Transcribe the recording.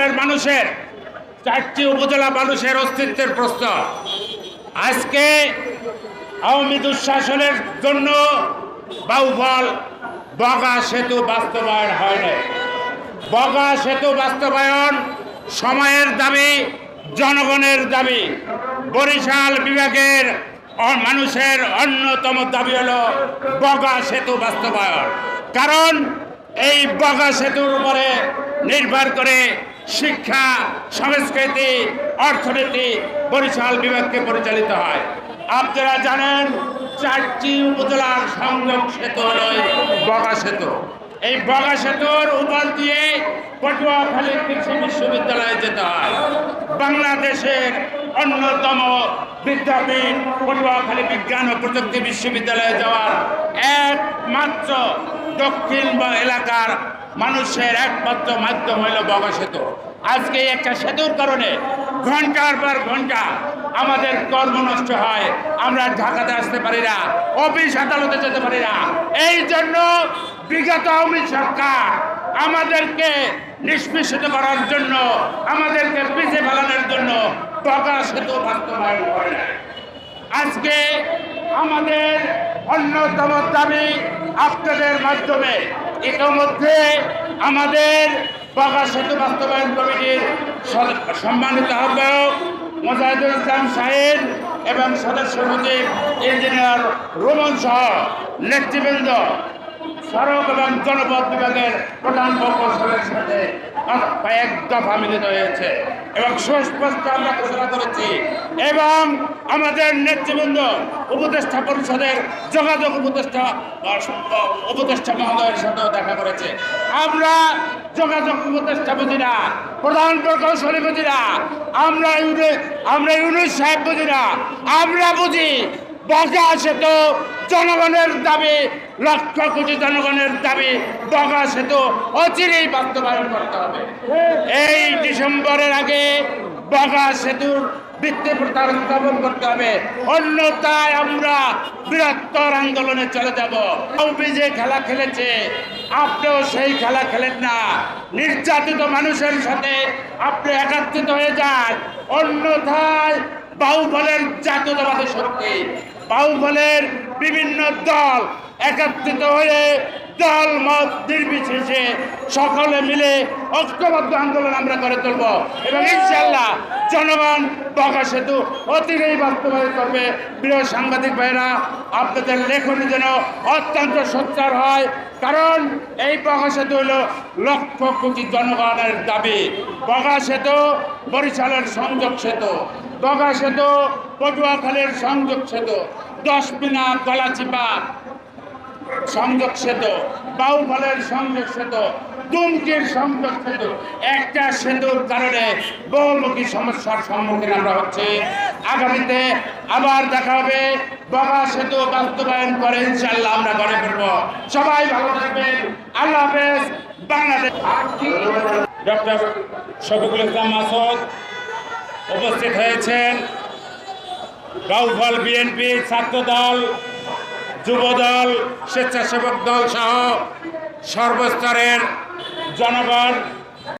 বাউফলের মানুষের, চারটি উপজেলা মানুষের অস্তিত্বের প্রশ্ন। আজকে আওয়ামী দুঃশাসনের জন্য বাউফল, বগা সেতু বাস্তবায়ন হয়নি বগা সেতু বাস্তবায়ন সময়ের দাবি, জনগণের দাবি। বরিশাল বিভাগের মানুষের অন্যতম দাবি হলো বগা সেতু বাস্তবায়ন। কারণ এই বগা সেতুর উপরে নির্ভর করে শিক্ষা, সংস্কৃতি, অর্থনীতি, বরিশাল বিভাগকে পরিচালিত হয়। আপনারা জানেন চারটি উপজেলার সংযোগ সেতু হলো বগা সেতু। এই বগা সেতুর উপর দিয়ে পটুয়াখালী কৃষি বিশ্ববিদ্যালয়ে যেতে হয়। বাংলাদেশের অন্যতম বিদ্যাপীঠ পটুয়াখালী বিজ্ঞান ও প্রযুক্তি বিশ্ববিদ্যালয়ে যাওয়ার একমাত্র দক্ষিণ এলাকার মানুষের একমাত্র মাধ্যম হইল বগা সেতু। আজকে একটা সেতুর কারণে ঘণ্টার পর ঘণ্টা আমাদের কর্ম নষ্ট হয়, আমরা ঢাকাতে আসতে পারি না, অফিস আদালতে যেতে পারি না। এই জন্য বিগত আওয়ামী সরকার আমাদেরকে নিষ্পেষিত করার জন্য, আমাদেরকে পিছিয়ে ফেলানোর জন্য বগা সেতু বাস্তবায়ন করে আজকে আমাদের অন্যতম দাবি আপনাদের মাধ্যমে। ইতিমধ্যে আমাদের বাঘা সেতু বাস্তবায়ন কমিটির সম্মানিত আহ্বায়ক মোজাহিদুল ইসলাম সাহেব এবং সদস্য সচিব ইঞ্জিনিয়ার রোমন সহ নেতৃবৃন্দ সড়ক এবং জনপথ বিভাগের প্রধান প্রকৌশলের সাথে কয়েক দফা মিলিত হয়েছে এবং সুস্পষ্ট আমরা ঘোষণা করেছি। এবং আমাদের নেতৃবৃন্দ, উপদেষ্টা পরিষদের যোগাযোগ উপদেষ্টা উপদেষ্টা মহোদয়ের সাথেও দেখা করেছে। আমরা যোগাযোগ উপদেষ্টা বুঝি না প্রধান প্রকৌশলী বুঝি না আমরা আমরা ইউনুস সাহেব বুঝি না আমরা বুঝি বগা সেতু জনগণের দাবি, লক্ষ কোটি জনগণের দাবি বগা সেতু অচিরেই বাস্তবায়ন করতে হবে। এই ডিসেম্বরের আগে বগা সেতুর ভিত্তি প্রস্তাব স্থাপন করতে হবে। অন্যথায় আমরা বৃহত্তর আন্দোলনে চলে যাব। আওয়ামী যে খেলা খেলেছে, আপনিও সেই খেলা খেলেন না। নির্যাতিত মানুষের সাথে আপনি একাত্রিত হয়ে যান। অন্যথায় বাহুবলের জাতীয়তাবাদী শক্তি বাহুবলের বিভিন্ন দল একত্রিত হয়ে দল মত নির্বিশেষে সকলে মিলে ঐক্যবদ্ধ আন্দোলন আমরা করে তুলব। এবং ইনশাল্লাহ জনগণ বগা সেতু অতিরেই বাস্তবায়ন করবে প্রিয় সাংবাদিক ভাইরা আপনাদের লেখনী যেন অত্যন্ত সোচ্চার হয়, কারণ এই বগা সেতু হলো লক্ষ কোটি জনগণের দাবি। বগা সেতু বরিশালের সংযোগ সেতু। বগা সেতু পটুয়াখালীর সংযোগ সেতু। দশপিনা গলাচিপা। সংযোগ সেতু, বাউফলের সংযোগ সেতু, দুমকির সংযোগ সেতু। একটা সেতুর কারণে বহুমুখী সমস্যার সম্মুখীন আমরা হচ্ছে। আগামীতে আবার দেখা হবে। বগা সেতু বাস্তবায়ন করে ইনশাল্লাহ আমরা গড়ে ফিরব সবাই ভালো থাকবেন। আল্লাহ হাফেজ। বাংলাদেশ। ডক্টর শফিকুল ইসলাম মাসুদ উপস্থিত হয়েছেন। বাউফল বিএনপি ছাত্রদল যুবদল স্বেচ্ছাসেবক দল সহ সর্বস্তরের জনগণ